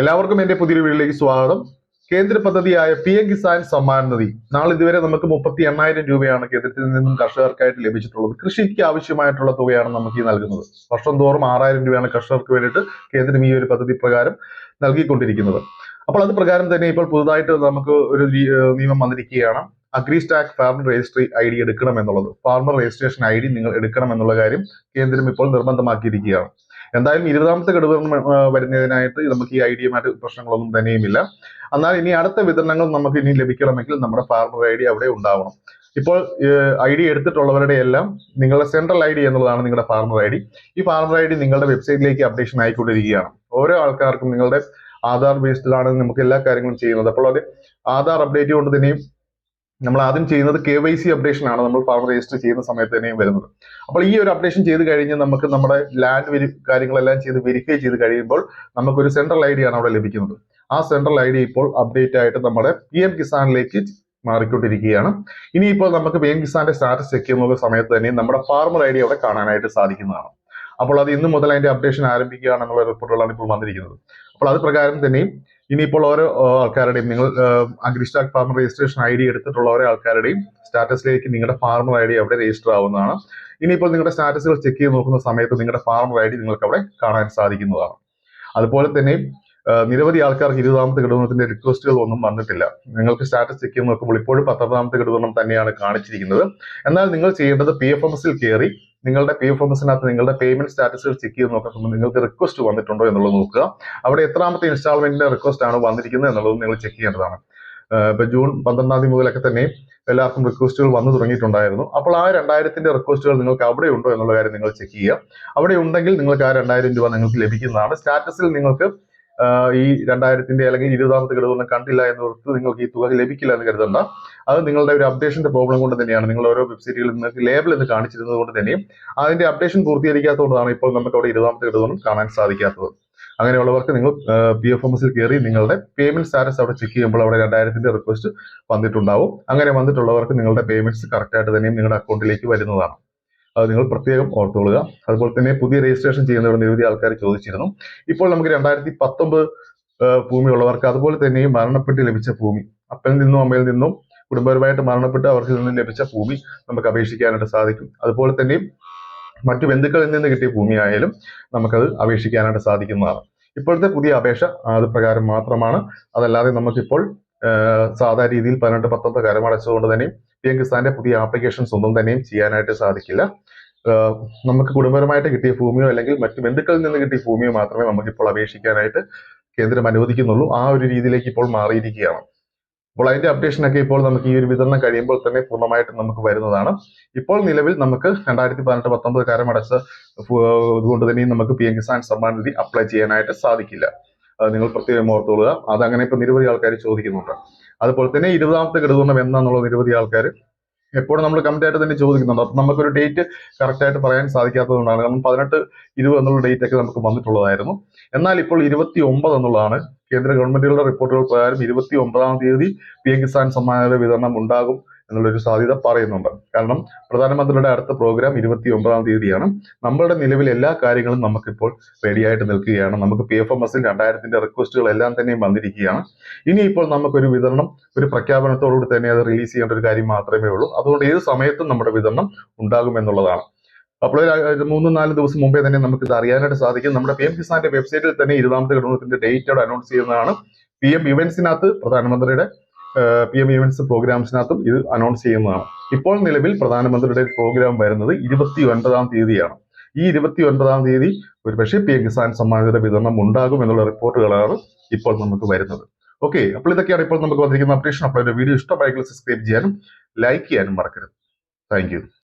എല്ലാവർക്കും എന്റെ പുതിയൊരു വീഡിയോയിലേക്ക് സ്വാഗതം. കേന്ദ്ര പദ്ധതിയായ പി എം കിസാൻ സമ്മാൻ നിധി. നാളെ ഇതുവരെ നമുക്ക് മുപ്പത്തി എണ്ണായിരം രൂപയാണ് കേന്ദ്രത്തിൽ നിന്നും കർഷകർക്കായിട്ട് ലഭിച്ചിട്ടുള്ളത്. കൃഷിക്ക് ആവശ്യമായിട്ടുള്ള തുകയാണ് നമുക്ക് ഈ നൽകുന്നത്. വർഷം തോറും ആറായിരം രൂപയാണ് കർഷകർക്ക് വേണ്ടിയിട്ട് കേന്ദ്രം ഈ ഒരു പദ്ധതി പ്രകാരം നൽകിക്കൊണ്ടിരിക്കുന്നത്. അപ്പോൾ അത് പ്രകാരം തന്നെ ഇപ്പോൾ പുതുതായിട്ട് നമുക്ക് ഒരു നിയമം വന്നിരിക്കുകയാണ്. Agri stack farmer registry I D എടുക്കണം എന്നുള്ളത്. ഫാർമർ രജിസ്ട്രേഷൻ ഐ ഡി നിങ്ങൾ എടുക്കണം എന്നുള്ള കാര്യം കേന്ദ്രം ഇപ്പോൾ നിർബന്ധമാക്കിയിരിക്കുകയാണ്. എന്തായാലും ഇരുപതാമത്തെ ഗഡു വരുന്നതിനായിട്ട് നമുക്ക് ഈ ഐ ഡിയുമായിട്ട് പ്രശ്നങ്ങളൊന്നും തന്നെയുമില്ല. എന്നാൽ ഇനി അടുത്ത വിതരണങ്ങൾ നമുക്ക് ഇനി ലഭിക്കണമെങ്കിൽ നമ്മുടെ ഫാർമർ ഐ ഡി അവിടെ ഉണ്ടാവണം. ഇപ്പോൾ ഐ ഡി എടുത്തിട്ടുള്ളവരുടെ എല്ലാം നിങ്ങളുടെ സെൻട്രൽ ഐ ഡി എന്നുള്ളതാണ് നിങ്ങളുടെ ഫാർമർ ഐ ഡി. ഈ ഫാർമർ ഐ ഡി നിങ്ങളുടെ വെബ്സൈറ്റിലേക്ക് അപ്ഡേഷൻ ആയിക്കൊണ്ടിരിക്കുകയാണ്. ഓരോ ആൾക്കാർക്കും നിങ്ങളുടെ ആധാർ ബേസ്ഡിലാണ് നമുക്ക് എല്ലാ കാര്യങ്ങളും ചെയ്യുന്നത്. അപ്പോൾ അത് ആധാർ അപ്ഡേറ്റ് കൊണ്ട് തന്നെയും നമ്മൾ ആദ്യം ചെയ്യുന്നത് കെ വൈ സി അപ്ഡേഷൻ ആണ്. നമ്മൾ ഫാർമർ രജിസ്റ്റർ ചെയ്യുന്ന സമയത്ത് തന്നെയും വരുന്നത്. അപ്പോൾ ഈ ഒരു അപ്ഡേഷൻ ചെയ്ത് കഴിഞ്ഞ് നമുക്ക് നമ്മുടെ ലാൻഡ് വെരി കാര്യങ്ങളെല്ലാം ചെയ്ത് വെരിഫൈ ചെയ്ത് കഴിയുമ്പോൾ നമുക്കൊരു സെൻട്രൽ ഐ ഡി ആണ് അവിടെ ലഭിക്കുന്നത്. ആ സെൻട്രൽ ഐ ഡി ഇപ്പോൾ അപ്ഡേറ്റ് ആയിട്ട് നമ്മുടെ പി എം കിസാനിലേക്ക് മാറിക്കൊണ്ടിരിക്കുകയാണ്. ഇനിയിപ്പോൾ നമുക്ക് പി എം കിസാന്റെ സ്റ്റാറ്റസ് ചെക്ക് ചെയ്യുന്ന സമയത്ത് തന്നെ നമ്മുടെ ഫാർമർ ഐ ഡി അവിടെ കാണാനായിട്ട് സാധിക്കുന്നതാണ്. അപ്പോൾ അത് ഇന്ന് മുതൽ അതിന്റെ അപ്ഡേഷൻ ആരംഭിക്കുകയാണെന്നുള്ള റിപ്പോർട്ടുകളാണ് ഇപ്പോൾ വന്നിരിക്കുന്നത്. അപ്പോൾ അത് പ്രകാരം തന്നെയും ഇനിയിപ്പോൾ ഓരോ ആൾക്കാരുടെയും നിങ്ങൾ agri stack farmer registration I D എടുത്തിട്ടുള്ള ഓരോ ആൾക്കാരുടെയും സ്റ്റാറ്റസിലേക്ക് നിങ്ങളുടെ ഫാർമർ ഐ ഡി അവിടെ രജിസ്റ്റർ ആവുന്നതാണ്. ഇനിയിപ്പോൾ നിങ്ങളുടെ സ്റ്റാറ്റസുകൾ ചെക്ക് ചെയ്ത് നോക്കുന്ന സമയത്ത് നിങ്ങളുടെ ഫാർമർ ഐ ഡി നിങ്ങൾക്ക് അവിടെ കാണാൻ സാധിക്കുന്നതാണ്. അതുപോലെ തന്നെ നിരവധി ആൾക്കാർക്ക് ഇരുപതാമത്തെ ഘടകത്തിന്റെ റിക്വസ്റ്റുകൾ ഒന്നും വന്നിട്ടില്ല. നിങ്ങൾക്ക് സ്റ്റാറ്റസ് ചെക്ക് ചെയ്ത് നോക്കുമ്പോൾ ഇപ്പോഴും പത്തൊമ്പതാമത്തെ ഘടകം തന്നെയാണ് കാണിച്ചിരിക്കുന്നത്. എന്നാൽ നിങ്ങൾ ചെയ്യേണ്ടത് പി എഫ് എം എസിൽ കയറി നിങ്ങളുടെ പി എം നിങ്ങളുടെ പേയ്മെന്റ് സ്റ്റാറ്റസുകൾ ചെക്ക് ചെയ്ത് നോക്കുമ്പോൾ നിങ്ങൾക്ക് റിക്വസ്റ്റ് വന്നിട്ടുണ്ടോ എന്നുള്ളത് നോക്കുക. അവിടെ എത്രാമത്തെ ഇൻസ്റ്റാൾമെന്റിന്റെ റിക്വസ്റ്റ് ആണ് വന്നിരിക്കുന്നത് എന്നുള്ളത് നിങ്ങൾ ചെക്ക് ചെയ്യേണ്ടതാണ്. ഇപ്പൊ ജൂൺ പന്ത്രണ്ടാം തീയതി മുതലൊക്കെ തന്നെ എല്ലാവർക്കും റിക്വസ്റ്റുകൾ വന്നു തുടങ്ങിയിട്ടുണ്ടായിരുന്നു. അപ്പോൾ ആ രണ്ടായിരത്തിന്റെ റിക്വസ്റ്റുകൾ നിങ്ങൾക്ക് അവിടെ ഉണ്ടോ എന്നുള്ള കാര്യം നിങ്ങൾ ചെക്ക് ചെയ്യുക. അവിടെ ഉണ്ടെങ്കിൽ നിങ്ങൾക്ക് ആ രണ്ടായിരം രൂപ നിങ്ങൾക്ക് ലഭിക്കുന്നതാണ്. സ്റ്റാറ്റസിൽ നിങ്ങൾക്ക് ഈ രണ്ടായിരത്തിന്റെ അല്ലെങ്കിൽ ഇരുപതാമത്തെ ഘടകമൊന്നും കണ്ടില്ല എന്ന് ഓർത്ത് നിങ്ങൾക്ക് ഈ തുക ലഭിക്കില്ല എന്ന് കരുതണ്ട. അത് നിങ്ങളുടെ ഒരു അപ്ഡേഷന്റെ പ്രോബ്ലം കൊണ്ട് തന്നെയാണ്. നിങ്ങൾ ഓരോ വെബ്സൈറ്റുകളിൽ നിങ്ങൾക്ക് ലേബിൾ എന്ന് കാണിച്ചിരുന്നത് കൊണ്ട് തന്നെയും അതിന്റെ അപ്ഡേഷൻ പൂർത്തീകരിക്കാത്തതുകൊണ്ടാണ് ഇപ്പോൾ നമുക്ക് അവിടെ ഇരുപതാമത്തെ ഘടകമൊന്നും കാണാൻ സാധിക്കാത്തത്. അങ്ങനെയുള്ളവർക്ക് നിങ്ങൾ പി എഫ് എം എസിൽ കയറി നിങ്ങളുടെ പേയ്മെന്റ് സ്റ്റാറ്റസ് അവിടെ ചെക്ക് ചെയ്യുമ്പോൾ അവിടെ രണ്ടായിരത്തിന്റെ റിക്വസ്റ്റ് വന്നിട്ടുണ്ടാവും. അങ്ങനെ വന്നിട്ടുള്ളവർക്ക് നിങ്ങളുടെ പേയ്മെന്റ്സ് കറക്റ്റ് ആയിട്ട് തന്നെയും നിങ്ങളുടെ അക്കൗണ്ടിലേക്ക് വരുന്നതാണ്. അത് നിങ്ങൾ പ്രത്യേകം ഓർത്തുകൊള്ളുക. അതുപോലെ തന്നെ പുതിയ രജിസ്ട്രേഷൻ ചെയ്യുന്നവർ നിരവധി ആൾക്കാർ ചോദിച്ചിരുന്നു. ഇപ്പോൾ നമുക്ക് രണ്ടായിരത്തി പത്തൊമ്പത് ഭൂമി ഉള്ളവർക്ക് അതുപോലെ തന്നെ മരണപ്പെട്ട് ലഭിച്ച ഭൂമി. അപ്പനിൽ നിന്നും അമ്മയിൽ നിന്നും കുടുംബപരമായിട്ട് മരണപ്പെട്ട് അവർക്ക് നിന്നും ലഭിച്ച ഭൂമി നമുക്ക് അപേക്ഷിക്കാനായിട്ട് സാധിക്കും. അതുപോലെ തന്നെ മറ്റു ബന്ധുക്കളിൽ നിന്ന് കിട്ടിയ ഭൂമി ആയാലും നമുക്കത് അപേക്ഷിക്കാനായിട്ട് സാധിക്കുന്നതാണ്. ഇപ്പോഴത്തെ പുതിയ അപേക്ഷ അത് പ്രകാരം മാത്രമാണ്. അതല്ലാതെ നമുക്കിപ്പോൾ സാധാ രീതിയിൽ പതിനെട്ട് പത്തൊമ്പത് കരമടച്ചതുകൊണ്ട് തന്നെയും പി എം കിസാന്റെ പുതിയ ആപ്ലിക്കേഷൻസ് ഒന്നും തന്നെയും ചെയ്യാനായിട്ട് സാധിക്കില്ല. നമുക്ക് കുടുംബപരമായിട്ട് കിട്ടിയ ഭൂമിയോ അല്ലെങ്കിൽ മറ്റ് ബന്ധുക്കളിൽ നിന്ന് കിട്ടിയ ഭൂമിയോ മാത്രമേ നമുക്കിപ്പോൾ അപേക്ഷിക്കാനായിട്ട് കേന്ദ്രം അനുവദിക്കുന്നുള്ളൂ. ആ ഒരു രീതിയിലേക്ക് ഇപ്പോൾ മാറിയിരിക്കുകയാണ്. അപ്പോൾ അതിന്റെ അപ്ഡേഷൻ ഒക്കെ ഇപ്പോൾ നമുക്ക് ഈ ഒരു വിതരണം കഴിയുമ്പോൾ തന്നെ പൂർണമായിട്ട് നമുക്ക് വരുന്നതാണ്. ഇപ്പോൾ നിലവിൽ നമുക്ക് രണ്ടായിരത്തി പതിനെട്ട് പത്തൊമ്പത് കാലം അടച്ച ഇതുകൊണ്ട് തന്നെയും നമുക്ക് P M Kisan Samman Nidhi apply ചെയ്യാനായിട്ട് സാധിക്കില്ല. നിങ്ങൾ പ്രത്യേകം ഓർത്തുകൊള്ളുക. അതങ്ങനെ ഇപ്പൊ നിരവധി ആൾക്കാർ ചോദിക്കുന്നുണ്ട്. അതുപോലെ തന്നെ ഇരുപതാമത്തെ ഘടകം എന്നാന്നുള്ള നിരവധി ആൾക്കാർ എപ്പോഴും നമ്മൾ കമന്റ് ആയിട്ട് തന്നെ ചോദിക്കുന്നുണ്ട്. അപ്പൊ നമുക്കൊരു ഡേറ്റ് കറക്റ്റ് ആയിട്ട് പറയാൻ സാധിക്കാത്തതുകൊണ്ടാണ്. കാരണം പതിനെട്ട് ഇരുപത് എന്നുള്ള ഡേറ്റ് ഒക്കെ നമുക്ക് വന്നിട്ടുള്ളതായിരുന്നു. എന്നാൽ ഇപ്പോൾ ഇരുപത്തി ഒമ്പത് എന്നുള്ളതാണ് കേന്ദ്ര ഗവൺമെന്റുകളുടെ റിപ്പോർട്ടുകൾ പ്രകാരം ഇരുപത്തി ഒമ്പതാം തീയതി പി എം കിസാൻ സമ്മാനയുടെ വിതരണം ഉണ്ടാകും. എന്നുള്ളൊരു സാധ്യത പറയുന്നുണ്ട്. കാരണം പ്രധാനമന്ത്രിയുടെ അടുത്ത പ്രോഗ്രാം ഇരുപത്തി ഒമ്പതാം തീയതിയാണ്. നമ്മളുടെ നിലവിൽ എല്ലാ കാര്യങ്ങളും നമുക്കിപ്പോൾ റെഡിയായിട്ട് നിൽക്കുകയാണ്. നമുക്ക് പി എഫ് എം എസിൽ രണ്ടായിരത്തിന്റെ റിക്വസ്റ്റുകൾ എല്ലാം തന്നെയും വന്നിരിക്കുകയാണ്. ഇനിയിപ്പോൾ നമുക്കൊരു വിതരണം ഒരു പ്രഖ്യാപനത്തോടുകൂടി തന്നെ അത് റിലീസ് ചെയ്യേണ്ട ഒരു കാര്യം മാത്രമേ ഉള്ളൂ. അതുകൊണ്ട് ഏത് സമയത്തും നമ്മുടെ വിതരണം ഉണ്ടാകുമെന്നുള്ളതാണ് അപ്പോൾ മൂന്ന് നാല് ദിവസം മുമ്പേ തന്നെ നമുക്ക് ഇത് അറിയാനായിട്ട് സാധിക്കും. നമ്മുടെ പി എം കിസാന്റെ വെബ്സൈറ്റിൽ തന്നെ ഇരുപതാമത്തെ ഘടകത്തിന്റെ ഡേറ്റ് അവിടെ അനൗൺസ് ചെയ്യുന്നതാണ്. പി എം ഇവന്റ്സിനകത്ത് പ്രധാനമന്ത്രിയുടെ പി എം ഇവൻസ് പ്രോഗ്രാംസിനകത്തും ഇത് അനൗൺസ് ചെയ്യുന്നതാണ്. ഇപ്പോൾ നിലവിൽ പ്രധാനമന്ത്രിയുടെ പ്രോഗ്രാം വരുന്നത് ഇരുപത്തി ഒൻപതാം തീയതിയാണ്. ഈ ഇരുപത്തി ഒൻപതാം തീയതി ഒരുപക്ഷെ പി എം കിസാൻ സമ്മാനത്തിന്റെ വിതരണം ഉണ്ടാകും എന്നുള്ള റിപ്പോർട്ടുകളാണ് ഇപ്പോൾ നമുക്ക് വരുന്നത്. ഓക്കെ അപ്പോൾ ഇതൊക്കെയാണ് ഇപ്പോൾ നമുക്ക് വന്നിരിക്കുന്ന അപ്ഡേഷൻ അപ്പോൾ വീഡിയോ ഇഷ്ടമായെങ്കിൽ സബ്സ്ക്രൈബ് ചെയ്യാനും ലൈക്ക് ചെയ്യാനും മറക്കരുത്. താങ്ക്